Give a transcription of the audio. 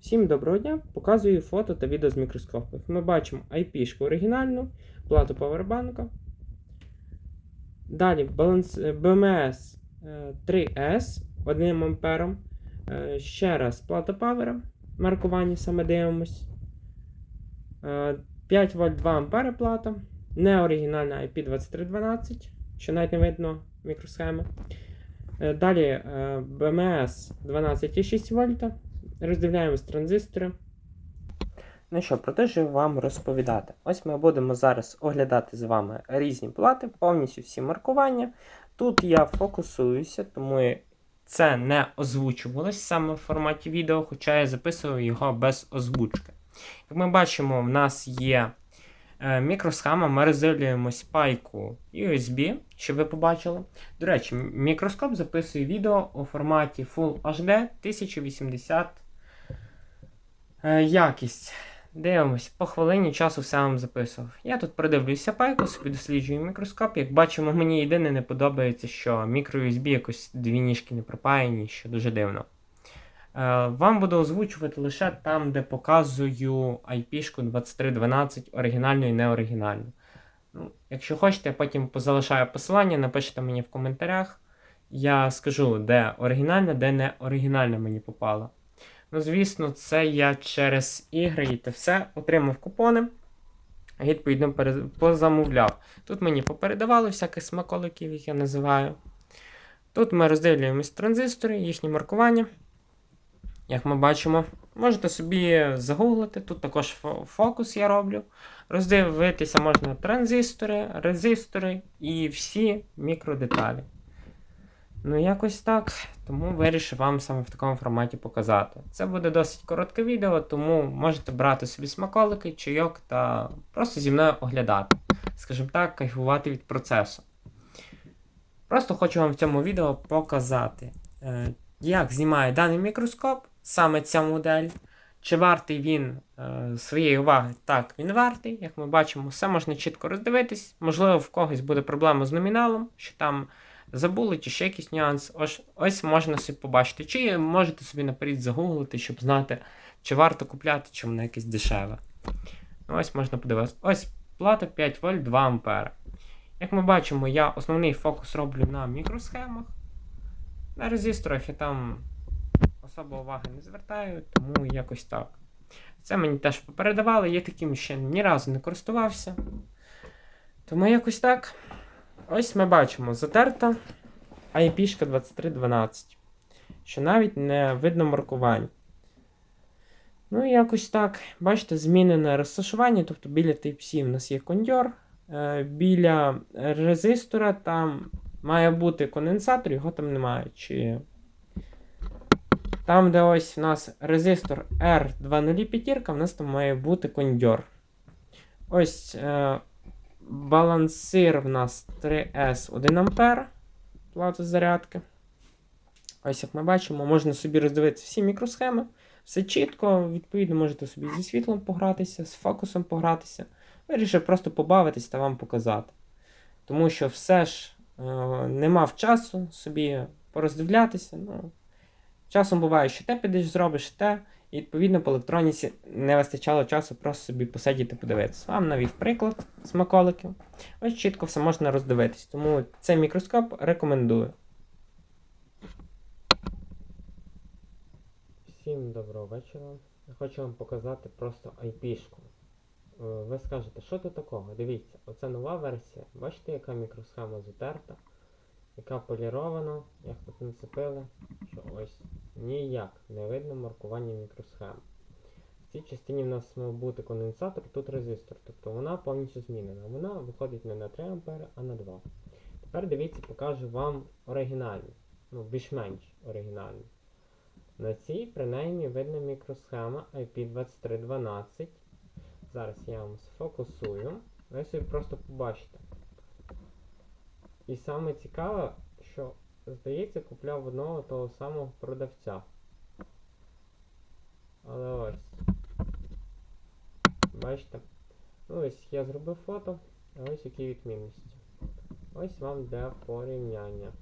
Всім доброго дня! Показую фото та відео з мікроскопу. Ми бачимо IP-шку оригінальну, плату павербанка. Далі баланс, е, BMS е, 3S 1 ампером. Е, Ще раз плата павера. Маркування саме дивимось. Е, 5 вольт 2 ампери плата. Не оригінальна IP2312, що навіть не видно мікросхеми. Е, Далі е, BMS 12,6 вольта. Роздивляємось транзистори. Ну що, про те, що вам розповідати. Ось ми будемо зараз оглядати з вами різні плати, повністю всі маркування. Тут я фокусуюся, тому це не озвучувалось саме в форматі відео, хоча я записував його без озвучки. Як ми бачимо, в нас є е, мікросхема, ми розділюємо спайку USB, щоб ви побачили. До речі, мікроскоп записує відео у форматі Full HD 1080 Е, Якість. Дивимось, по хвилині часу все вам записував. Я тут продивлюся пайку, собі досліджую мікроскоп. Як бачимо, мені єдине не подобається, що microUSB якось дві ніжки не пропаяні, що дуже дивно. Е, Вам буду озвучувати лише там, де показую IP-шку 2312 оригінальну і неоригінальну. Ну, якщо хочете, я потім позалишаю посилання, напишіть мені в коментарях. Я скажу, де оригінальна, де не оригінальна мені попала. Ну, звісно, це я через ігри і те все отримав купони. Відповідно, позамовляв. Тут мені попередавали всяких смаколиків, їх я називаю. Тут ми розділюємось транзистори, їхні маркування. Як ми бачимо, можете собі загуглити. Тут також фокус я роблю. Роздивитися можна транзистори, резистори і всі мікродеталі. Ну, якось так. Тому вирішив вам саме в такому форматі показати. Це буде досить коротке відео, тому можете брати собі смаколики, чайок та просто зі мною оглядати. Скажімо так, кайфувати від процесу. Просто хочу вам в цьому відео показати, е, як знімає даний мікроскоп, саме ця модель. Чи вартий він е, своєї уваги? Так, він вартий. Як ми бачимо, все можна чітко роздивитись. Можливо, в когось буде проблема з номіналом, що там забули, чи ще якийсь нюанс. Ось, ось можна собі побачити. Чи можете собі наперед загуглити, щоб знати, чи варто купляти, чи воно якесь дешеве. Ну, ось можна подивитися. Ось плата 5 вольт 2 ампера. Як ми бачимо, я основний фокус роблю на мікросхемах. На резисторах я там особо уваги не звертаю, тому якось так. Це мені теж попередавали, я таким ще ні разу не користувався. Тому якось так. Ось ми бачимо затерта IP 2312, що навіть не видно маркувань. Ну, якось так. Бачите, змінене розташування, тобто біля Type-C в нас є кондьор. Е, біля резистора там має бути конденсатор, його там немає. Чи... Там, де ось у нас резистор R20 в нас там має бути кондьор. Ось е, балансир в нас 3S 1 ампер. Плата зарядки. Ось як ми бачимо, можна собі роздивитися всі мікросхеми. Все чітко, відповідно, можете собі зі світлом погратися, з фокусом погратися. Вирішив просто побавитись та вам показати. Тому що все ж е, не мав часу собі пороздивлятися. Ну, часом буває, що те підеш зробиш, те. І відповідно по електроніці не вистачало часу просто собі посидіти подивитися. Вам навів приклад смаколиків. Ось чітко все можна роздивитись. Тому цей мікроскоп рекомендую. Всім доброго вечора. Я хочу вам показати просто IP-шку. Е, Ви скажете, що тут такого? Дивіться, оце нова версія. Бачите, яка мікросхема затерта, яка полірована, як тут нацепили, що ось ніяк не видно маркування мікросхем. В цій частині в нас мав бути конденсатор, тут резистор, тобто вона повністю змінена. Вона виходить не на 3 А, а на 2. Тепер дивіться, покажу вам оригінальну, ну більш-менш оригінальну. На цій, принаймні, видно мікросхема IP2312. Зараз я вам сфокусую. Ви собі просто побачите. І саме цікаве, що, здається, купляв одного того самого продавця. Але ось. Бачите? Ну ось я зробив фото, а ось які відмінності. Ось вам для порівняння.